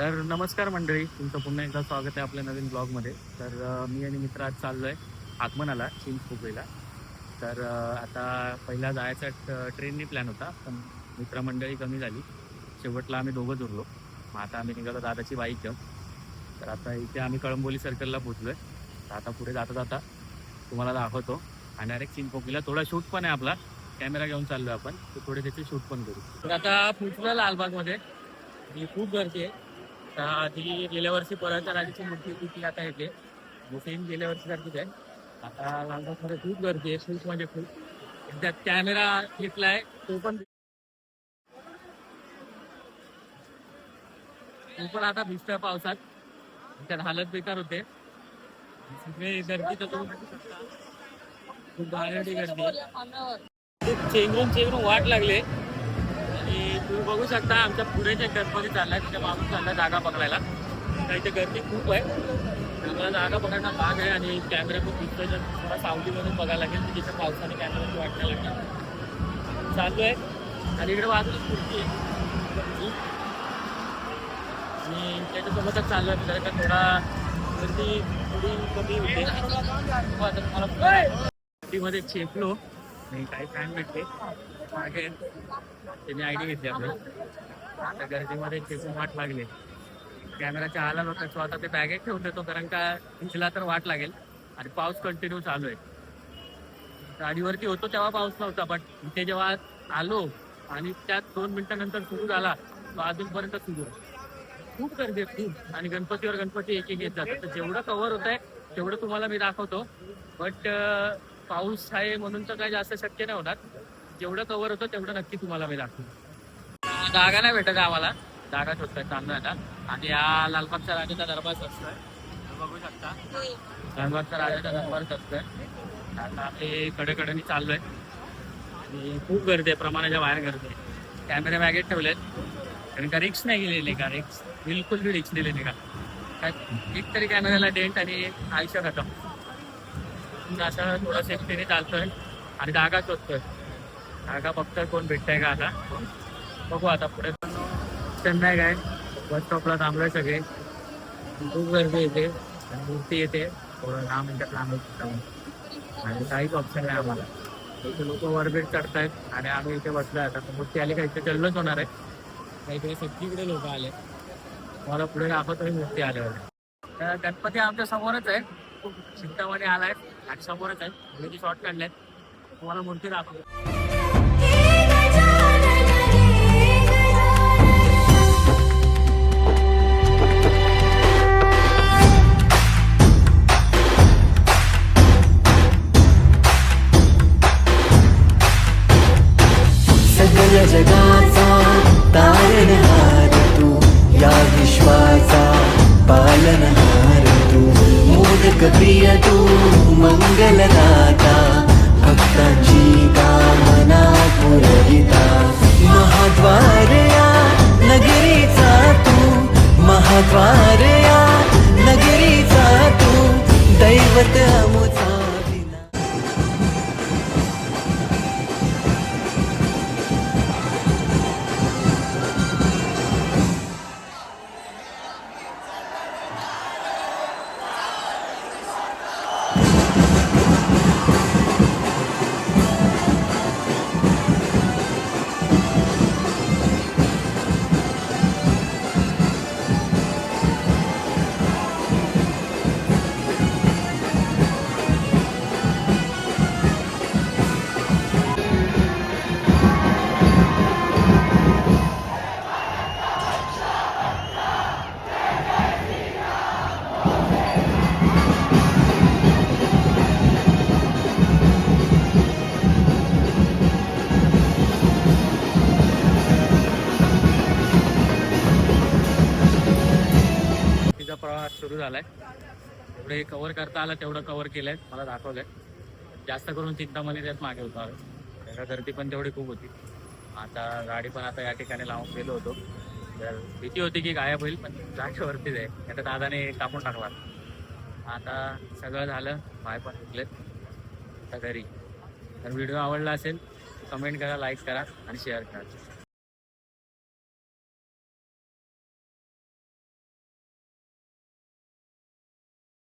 नमस्कार मंडळी तुमचं पुन्हा एकदा स्वागत आहे आपल्या नवीन ब्लॉगमध्ये. तर मी आणि मित्र आज चाललो आहे आगमनाला चिंचखोपेला तर आता पहिला जायचा ट्रेननी प्लॅन होता पण मित्रमंडळी कमी झाली. शेवटला आम्ही दोघंच उरलो मग आता आम्ही निघालो दादाची बाईक घेऊन तर आता इथे आम्ही कळंबोली सर्कलला पोचलो आहे तर आता पुढे जाता जाता तुम्हाला दाखवतो. आणि डायरेक्ट चिंचखोपीला थोडा शूट पण आहे आपला. कॅमेरा घेऊन चाललो आपण. तर थोडे त्याचे शूट पण करू. तर आता पोचलो लालबागमध्ये. ही खूप गर्दी आहे. तर आधी गेल्या वर्षी परळच्या राजाची मूर्ती होती ती आता येते. सेम गेल्या वर्षी सारखीच आहे. आता लालबागमध्ये खूप गर्दी आहे. खूप म्हणजे खूप. त्यात कॅमेरा घेतलाय तो पण तो पण आता भिजतोय पावसात. त्यात हालत बेकार होते. सगळे गर्दी तर तुम्ही. खूप गर्दी. चेंगरून चेंगरून वाट लागले तुम्ही बघू शकता आमच्या पुढेच्या गणपती चाललाय तिच्या मागून चालला जागा बघायला तर इथे गर्दी खूप आहे. त्यामुळे जागा बघायला भाग आहे आणि कॅमेरा खूप दिसतोय. तर थोडा सावलीमधून बघायला लागेल की तिच्या पावसाने कॅमेराची वाटायला लागणार चालू आहे. आणि इकडे बाजूला खुर्ची आहे. आणि त्याच्यासोबतच चालू आहे जर का थोडा गर्दी थोडी कमी होते. हो, आता तुम्हाला गर्दीमध्ये चेपलो आणि काही फॅन भेटले मागे त्यांनी आयडी घेतली आपली आता गर्दीमध्ये चेपून वाट लागली. कॅमेराच्या आला होता तो आता ते बॅगेत ठेवून देतो कारण का हिंचला तर वाट लागेल. आणि पाऊस कंटिन्यू चालू आहे. गाडीवरती होतो तेव्हा पाऊस नव्हता पण इथे जेव्हा आलो आणि त्यात दोन मिनिटानंतर सुरू झाला तो अजूनपर्यंत सुरू खूप गर्दी आहे खूप. आणि गणपतीवर गणपती एक एक येत जातात. तर जेवढं कव्हर होत आहे तेवढं तुम्हाला मी दाखवतो. बट पाऊस आहे म्हणून तर काही जास्त शक्य नाही होणार. जेवढं कव्हर होतं तेवढं नक्की तुम्हाला मी दाखवतो जागा नाही भेटत आम्हाला. जागा शोधतोय चाललोय आणि या लालबागच्या राजाचा दरबार असतोय बघू शकता. लालबागच्या राजाचा दरबार असतोय आता आम्ही कडेकडेनी चाललोय. आणि खूप गर्दी आहे प्रमाणाच्या बाहेर गर्दी आहे. कॅमेरे बॅगेत ठेवलेत. कारण का रिक्स नाही गेलेली का? रिक्स बिलकुल बी रिक्स दिलेली का? काय एक तरी कॅमेऱ्याला डेंट आणि आयुष्य खतम. असं थोडं सेफ्टीने चालतोय. आणि जागा शोधतोय. जागा बघतोय कोण भेटतंय का आता? बघू आता पुढे. चेन्नई काय? बस स्टॉपला थांबलोय सगळे. खूप गर्दी येते. मूर्ती येते. थोडं दहा मिनिटात लांब आणि काहीच ऑप्शन नाही आम्हाला. इथे लोक वरबीट चढतायत. आणि आम्ही इथे बसलोय आता. मूर्ती आली का इथे? चढलोच होणार आहे. काहीतरी सगळीकडे लोक आले. मला पुढे दाखवतोय मूर्ती आल्यावर. तर गणपती आमच्या समोरच आहे. खूप चिंतामणी आलाय. आणि समोरच आहे. मी शॉर्ट काढलेत. तुम्हाला मूर्ती दाखवतो. प्रवास सुरू झालाय जेवढे कव्हर करता आलं तेवढं कव्हर केलंय. मला दाखवलंय. जास्त करून चिंतामणी त्यात मागे होता त्याला गर्दी पण तेवढी खूप होती. आता गाडी पण आता या ठिकाणी लावून गेलो होतो. तर भीती होती की गायब होईल पण जागेवरतीच आहे. आता दादाने कापून टाकला. आता सगळं झालं पाय पण उठलेत आता घरी. तर व्हिडिओ आवडला असेल कमेंट करा लाईक करा आणि शेअर करा.